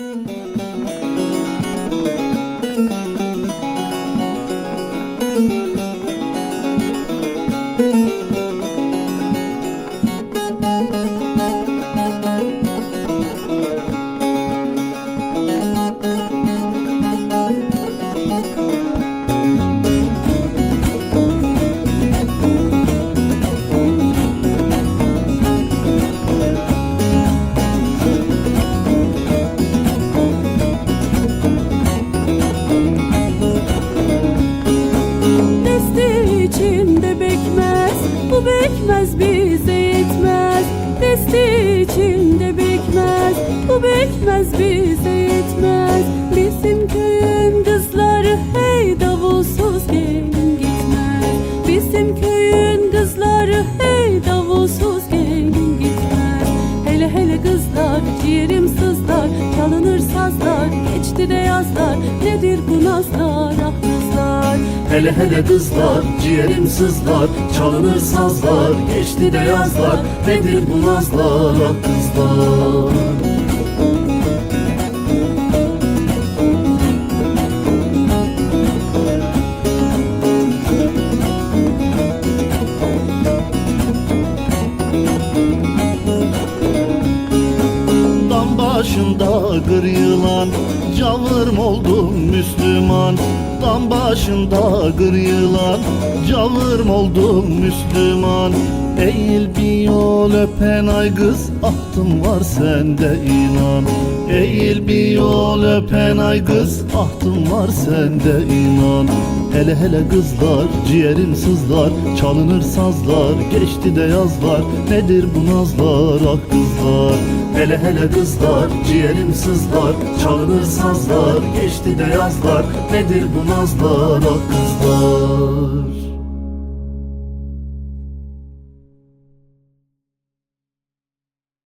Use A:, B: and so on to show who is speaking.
A: Desti içinde bekmez Bu bekmez bize yetmez. Desti içinde bekmez Bu bekmez bize yetmez. Bizim köyün kızları Hey davulsuz gelin gitmez. Bizim köyün kızları Hey davulsuz gelin gitmez. Hele hele kızlar ciğerim sızlar Çalınır sazlar geçti de yazlar Nedir bu nazlar ah kızlar?
B: Hele hele kızlar, ciğerim sızlar Çalınır sazlar, geçti de yazlar Nedir bu nazlar ah kızlar başında gır yılan Cavırm oldum Müslüman. Dam başında gır yılan Cavırm oldum Müslüman. Eğil bir yol öpen ay kız Ahtım var sende inan. Eğil bir yol öpen ay kız Ahtım var sende inan Hele hele kızlar ciğerim sızlar Çalınır sazlar geçti de yazlar Nedir bu nazlar ah kızlar? Hele hele kızlar ciğerim sızlar Çalınır sazlar geçti de yazlar Nedir bu nazlar ah kızlar